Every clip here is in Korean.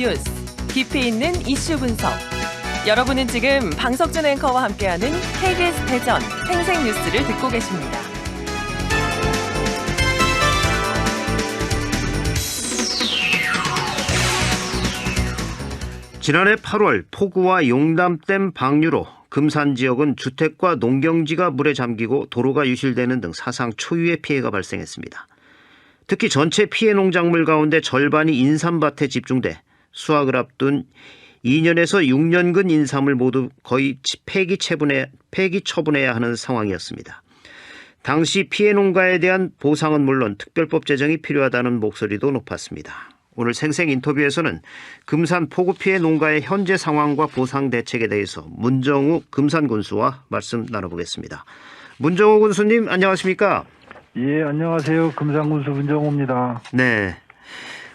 뉴스, 깊이 있는 이슈 분석. 여러분은 지금 방석준 앵커와 함께하는 KBS 대전 생생 뉴스를 듣고 계십니다. 지난해 8월 폭우와 용담댐 방류로 금산 지역은 주택과 농경지가 물에 잠기고 도로가 유실되는 등 사상 초유의 피해가 발생했습니다. 특히 전체 피해 농작물 가운데 절반이 인삼밭에 집중돼 수확을 앞둔 2년에서 6년근 인삼을 모두 거의 폐기 처분해 폐기 처분해야 하는 상황이었습니다. 당시 피해 농가에 대한 보상은 물론 특별법 제정이 필요하다는 목소리도 높았습니다. 오늘 생생 인터뷰에서는 금산 폭우 피해 농가의 현재 상황과 보상 대책에 대해서 문정우 금산 군수와 말씀 나눠보겠습니다. 문정우 군수님 안녕하십니까? 예, 안녕하세요. 금상군수 문정호입니다. 네.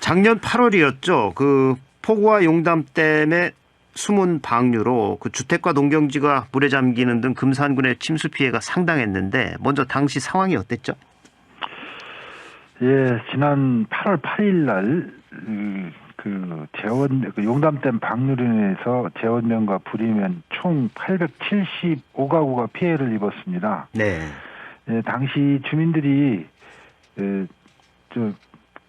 작년 8월이었죠. 그 폭우와 용담 댐의 숨은 방류로 그 주택과 농경지가 물에 잠기는 등 금산군의 침수 피해가 상당했는데 먼저 당시 상황이 어땠죠? 예, 지난 8월 8일 날, 음, 그, 재원, 그 용담댐 방류로 인해서 재원면과 불이면 총 875가구가 피해를 입었습니다. 네. 예, 당시 주민들이, 예, 저,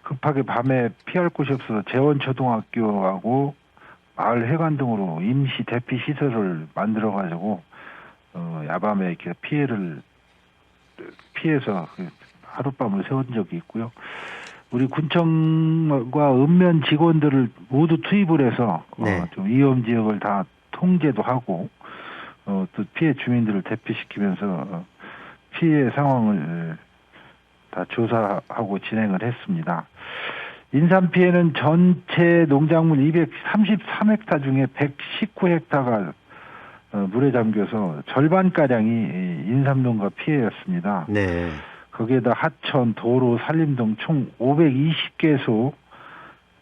급하게 밤에 피할 곳이 없어서 재원초등학교하고 마을 회관 등으로 임시 대피 시설을 만들어 가지고, 어, 야밤에 이렇게 피해를, 피해서 그 하룻밤을 세운 적이 있고요. 우리 군청과 읍면 직원들을 모두 투입을 해서 네. 어, 좀 위험 지역을 다 통제도 하고 어, 또 피해 주민들을 대피시키면서 어, 피해 상황을 다 조사하고 진행을 했습니다. 인삼 피해는 전체 농작물 233헥타 중에 119헥타가 어, 물에 잠겨서 절반가량이 이 인삼농가 피해였습니다. 네. 거기에다 하천, 도로, 산림 등 총 520개소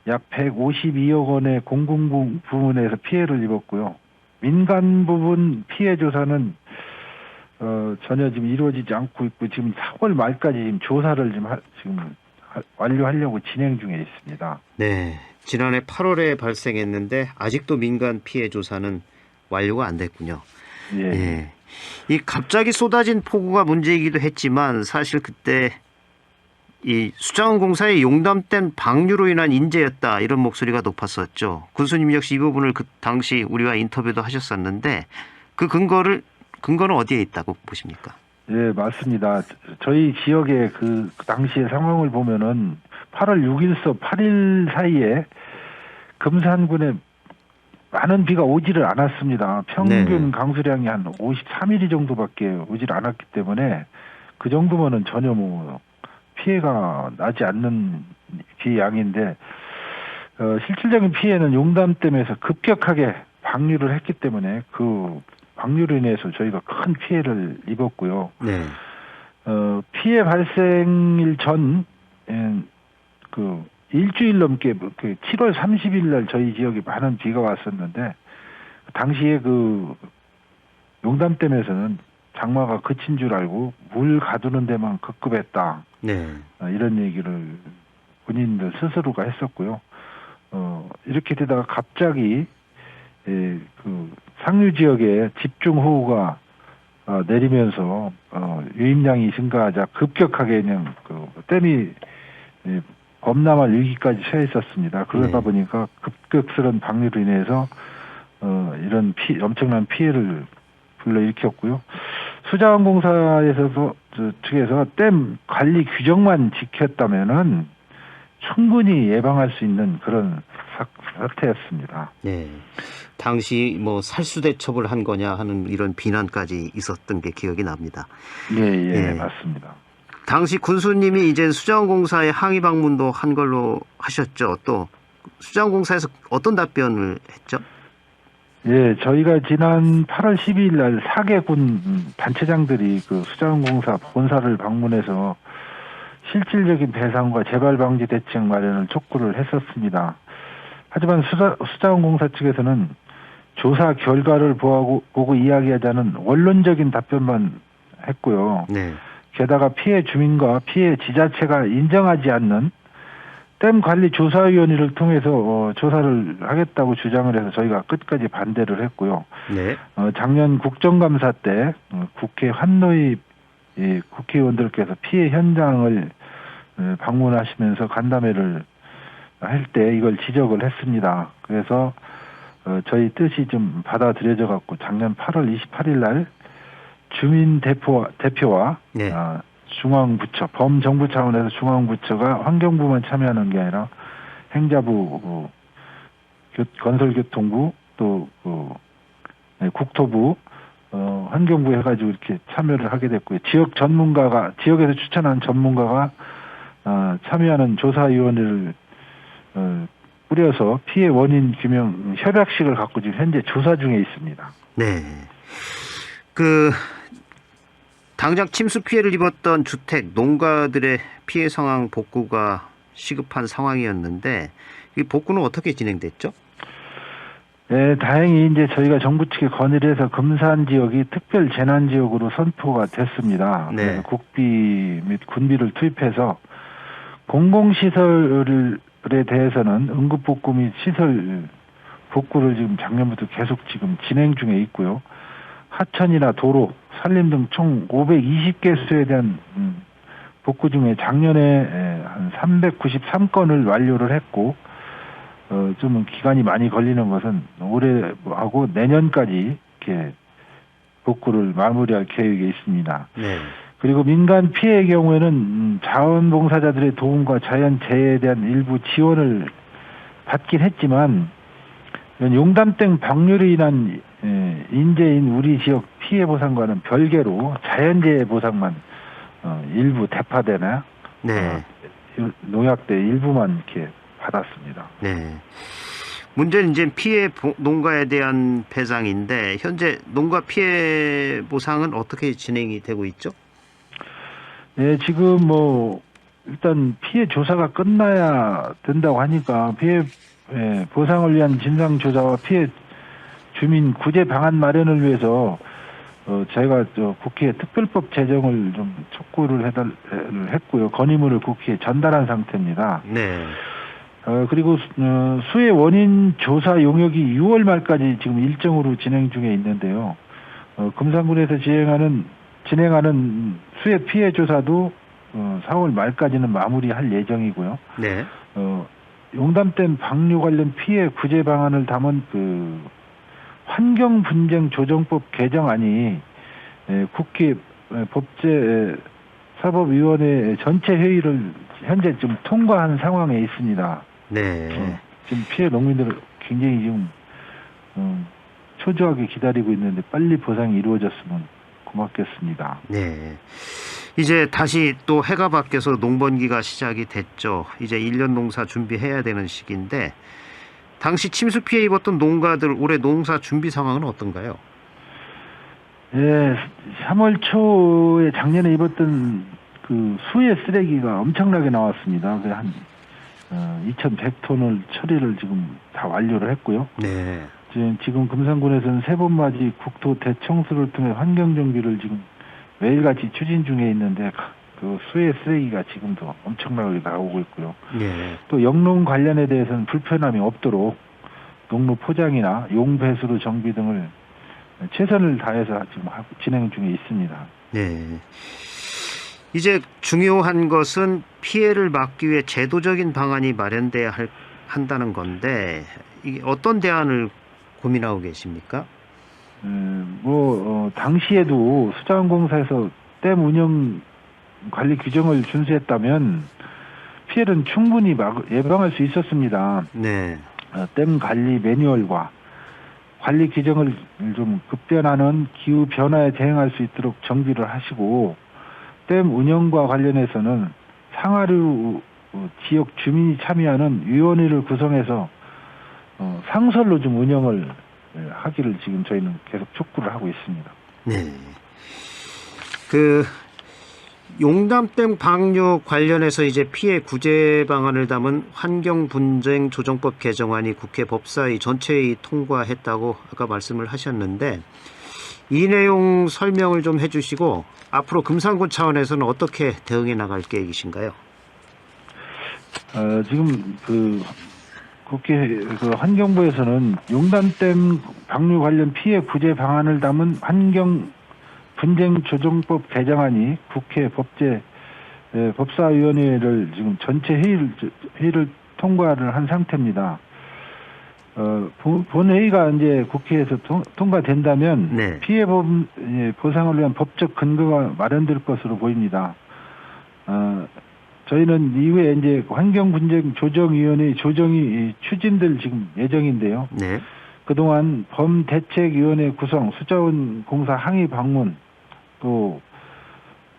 약 152억 원의 공공 부문에서 피해를 입었고요. 민간 부분 피해 조사는 어, 전혀 지금 이루어지지 않고 있고 지금 4월 말까지 지금 조사를 지금, 하, 지금 하- 완료하려고 진행 중에 있습니다. 네. 지난해 8월에 발생했는데 아직도 민간 피해 조사는 완료가 안 됐군요. 예. 예. 이 갑자기 쏟아진 폭우가 문제이기도 했지만 사실 그때 이 수자원공사의 용담댐 방류로 인한 인재였다 이런 목소리가 높았었죠. 군수님 역시 이 부분을 그 당시 우리와 인터뷰도 하셨었는데 그 근거를 근거는 어디에 있다고 보십니까? 예, 맞습니다. 저- 저희 지역의 그 당시의 상황을 보면은 8월 6일서 8일 사이에 금산군에 많은 비가 오지를 않았습니다. 평균 네. 강수량이 한 53mm 정도밖에 오질 않았기 때문에 그 정도면은 전혀 뭐 피해가 나지 않는 비 양인데 어, 실질적인 피해는 용담 댐에서 급격하게 방류를 했기 때문에 그 방류로 인해서 저희가 큰 피해를 입었고요. 네. 어, 피해 발생일 전, 예, 그, 일주일 넘게, 그, 7월 30일 날 저희 지역에 많은 비가 왔었는데, 당시에 그, 용담댐에서는 장마가 그친 줄 알고 물 가두는 데만 급급했다. 네. 어, 이런 얘기를 본인들 스스로가 했었고요. 어, 이렇게 되다가 갑자기, 예, 그, 상류 지역에 집중 호우가 어, 내리면서 어, 유입량이 증가하자 급격하게 그냥 그 댐이 예, 범람할 위기까지 처해 있었습니다. 그러다 네. 보니까 급격스런 방류로 인해서 어, 이런 피, 엄청난 피해를 불러일으켰고요. 수자원공사에서도 저 측에서 댐 관리 규정만 지켰다면은 충분히 예방할 수 있는 그런 사, 사태였습니다. 네. 당시 뭐 살수대첩을 한 거냐 하는 이런 비난까지 있었던 게 기억이 납니다. 예, 예, 예. 맞습니다. 당시 군수님이 이제 수자원공사에 항의 방문도 한 걸로 하셨죠. 또 수자원공사에서 어떤 답변을 했죠? 예, 저희가 지난 8월 12일 날 사개군 단체장들이 그 수자원공사 본사를 방문해서 실질적인 배상과 재발 방지 대책 마련을 촉구를 했었습니다. 하지만 수자, 수자원공사 측에서는 조사 결과를 보고, 보고 이야기하자는 원론적인 답변만 했고요. 네. 게다가 피해 주민과 피해 지자체가 인정하지 않는 댐 관리 조사위원회를 통해서 어, 조사를 하겠다고 주장을 해서 저희가 끝까지 반대를 했고요. 네. 어, 작년 국정감사 때 어, 국회 환노위 예, 국회의원들께서 피해 현장을 어, 방문하시면서 간담회를 할 때 이걸 지적을 했습니다. 그래서 어, 저희 뜻이 좀 받아들여져 갖고 작년 8월 28일 날 주민 대표 대표와 네. 아, 중앙부처 범정부 차원에서 중앙부처가 환경부만 참여하는 게 아니라 행자부, 어, 교- 건설교통부 또 어, 네, 국토부, 어, 환경부 해가지고 이렇게 참여를 하게 됐고요. 지역 전문가가 지역에서 추천한 전문가가 어, 참여하는 조사위원회를 어, 꾸려서 피해 원인 규명 협약식을 갖고 지금 현재 조사 중에 있습니다. 네. 그 당장 침수 피해를 입었던 주택 농가들의 피해 상황 복구가 시급한 상황이었는데 이 복구는 어떻게 진행됐죠? 네, 다행히 이제 저희가 정부 측에 건의를 해서 금산 지역이 특별 재난 지역으로 선포가 됐습니다. 네. 국비 및 군비를 투입해서 공공시설 에 대해서는 응급 복구 및 시설 복구를 지금 작년부터 계속 지금 진행 중에 있고요. 하천이나 도로, 산림 등 총 520개수에 대한 음, 복구 중에 작년에 에, 한 393건을 완료를 했고 어, 좀 기간이 많이 걸리는 것은 올해하고 내년까지 이렇게 복구를 마무리할 계획에 있습니다. 네. 그리고 민간 피해의 경우에는 음, 자원봉사자들의 도움과 자연재해에 대한 일부 지원을 받긴 했지만 용담땡 방류로 인한 에, 인재인 우리 지역 피해 보상과는 별개로 자연재해 보상만 어, 일부 대파되나 네. 농약대 일부만 이렇게 받았습니다. 네. 문제는 이제 피해 보- 농가에 대한 배상인데 현재 농가 피해 보상은 어떻게 진행이 되고 있죠? 예, 지금 뭐 일단 피해 조사가 끝나야 된다고 하니까 피해 예, 보상을 위한 진상 조사와 피해 주민 구제 방안 마련을 위해서 어, 저희가 저 국회에 특별법 제정을 좀 촉구를 해달 했고요. 건의문을 국회에 전달한 상태입니다. 네. 어, 그리고 수- 어, 수해 원인 조사 용역이 6월 말까지 지금 일정으로 진행 중에 있는데요. 어, 금산군에서 진행하는 진행하는 수해 피해 조사도 어, 4월 말까지는 마무리할 예정이고요. 네. 어, 용담댐 방류 관련 피해 구제 방안을 담은 그 환경 분쟁 조정법 개정안이 에, 국회 에, 법제 에, 사법위원회 전체 회의를 현재 좀 통과한 상황에 있습니다. 네. 어, 지금 피해 농민들을 굉장히 지금 어, 초조하게 기다리고 있는데 빨리 보상이 이루어졌으면 고맙겠습니다. 네. 이제 다시 또 해가 바뀌어서 농번기가 시작이 됐죠. 이제 1년 농사 준비해야 되는 시기인데 당시 침수 피해 입었던 농가들 올해 농사 준비 상황은 어떤가요? 예, 3월 초에 작년에 입었던 그 수해 쓰레기가 엄청나게 나왔습니다. 그한 어, 2,100톤을 처리를 지금 다 완료를 했고요. 네. 지금, 금산군에서는 세번 맞이 국토 대청소를 통해 환경 정비를 지금 매일같이 추진 중에 있는데 그 수해 쓰레기가 지금도 엄청나게 나오고 있고요. 네. 또 영농 관련에 대해서는 불편함이 없도록 농로 포장이나 용 배수로 정비 등을 최선을 다해서 지금 진행 중에 있습니다. 네. 이제 중요한 것은 피해를 막기 위해 제도적인 방안이 마련돼야 할, 한다는 건데 이게 어떤 대안을 고민하고 계십니까? 음, 뭐 어, 당시에도 수자원공사에서 댐 운영 관리 규정을 준수했다면 피해는 충분히 막, 예방할 수 있었습니다. 네. 어, 댐 관리 매뉴얼과 관리 규정을 좀 급변하는 기후 변화에 대응할 수 있도록 정비를 하시고 댐 운영과 관련해서는 상하류 어, 지역 주민이 참여하는 위원회를 구성해서 어, 상설로 좀 운영을 예, 하기를 지금 저희는 계속 촉구를 하고 있습니다. 네. 그 용담댐 방류 관련해서 이제 피해 구제 방안을 담은 환경 분쟁 조정법 개정안이 국회 법사위 전체회의 통과했다고 아까 말씀을 하셨는데 이 내용 설명을 좀 해주시고 앞으로 금산군 차원에서는 어떻게 대응해 나갈 계획이신가요? 어, 지금 그 국회 그 환경부에서는 용담댐 방류 관련 피해 구제 방안을 담은 환경 분쟁 조정법 개정안이 국회 법제 에, 법사위원회를 지금 전체 회의를 회의를 통과를 한 상태입니다. 어, 본- 본회의가 이제 국회에서 통, 통과된다면 네. 피해 보, 예, 보상을 위한 법적 근거가 마련될 것으로 보입니다. 어, 저희는 이후에 이제 환경분쟁 조정위원회 조정이 추진될 지금 예정인데요. 네. 그동안 범대책위원회 구성, 수자원 공사 항의 방문, 또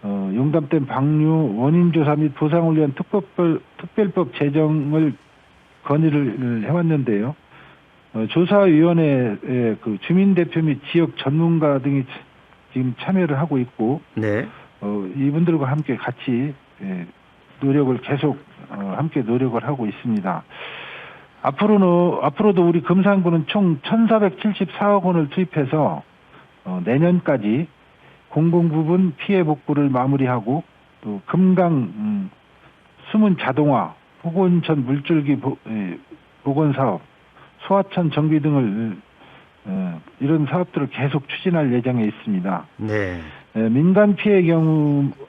어, 용담댐 방류 원인 조사 및 보상을 위한 특별법, 특별법 제정을 건의를 해왔는데요. 어, 조사위원회에 그 주민 대표 및 지역 전문가 등이 치- 지금 참여를 하고 있고 네. 어, 이분들과 함께 같이 예, 노력을 계속 어, 함께 노력을 하고 있습니다. 앞으로는 앞으로도 우리 금산구는 총 1,474억 원을 투입해서 어, 내년까지 공공 부분 피해 복구를 마무리하고 또 금강 음, 수문 자동화, 포건천 물줄기 보, 예, 복원 사업, 소하천 정비 등을 어, 이런 사업들을 계속 추진할 예정에 있습니다. 네. 에, 민간 피해의 경우 어,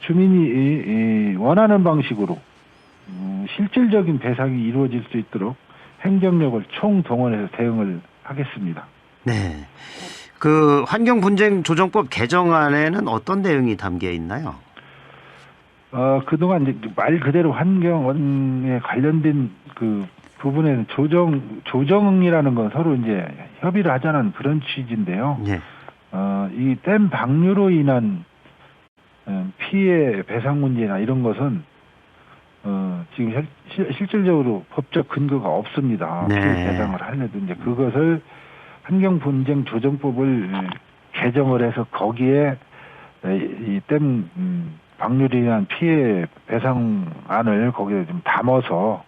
주민이 원하는 방식으로 음, 실질적인 배상이 이루어질 수 있도록 행정력을 총동원해서 대응을 하겠습니다. 네. 그 환경 분쟁 조정법 개정안에는 어떤 내용이 담겨 있나요? 어, 그동안 이제 말 그대로 환경에 관련된 그 부분에는 조정, 조정이라는 건 서로 이제 협의를 하자는 그런 취지인데요. 네. 어, 이 댐 방류로 인한 어, 피해 배상 문제나 이런 것은 어, 지금 실, 실- 실질적으로 법적 근거가 없습니다. 네. 피해 배상을 하려도 이제 그것을 환경 분쟁 조정법을 개정을 해서 거기에 이댐 음, 방류로 인한 피해 배상안을 거기에 좀 담아서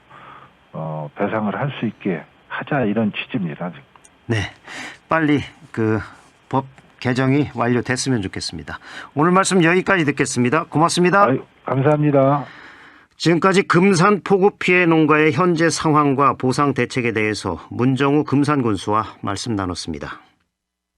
어, 배상을 할 수 있게 하자 이런 취지입니다. 네. 빨리 그법 개정이 완료됐으면 좋겠습니다. 오늘 말씀 여기까지 듣겠습니다. 고맙습니다. 아유, 감사합니다. 지금까지 금산 폭우 피해 농가의 현재 상황과 보상 대책에 대해서 문정우 금산군수와 말씀 나눴습니다.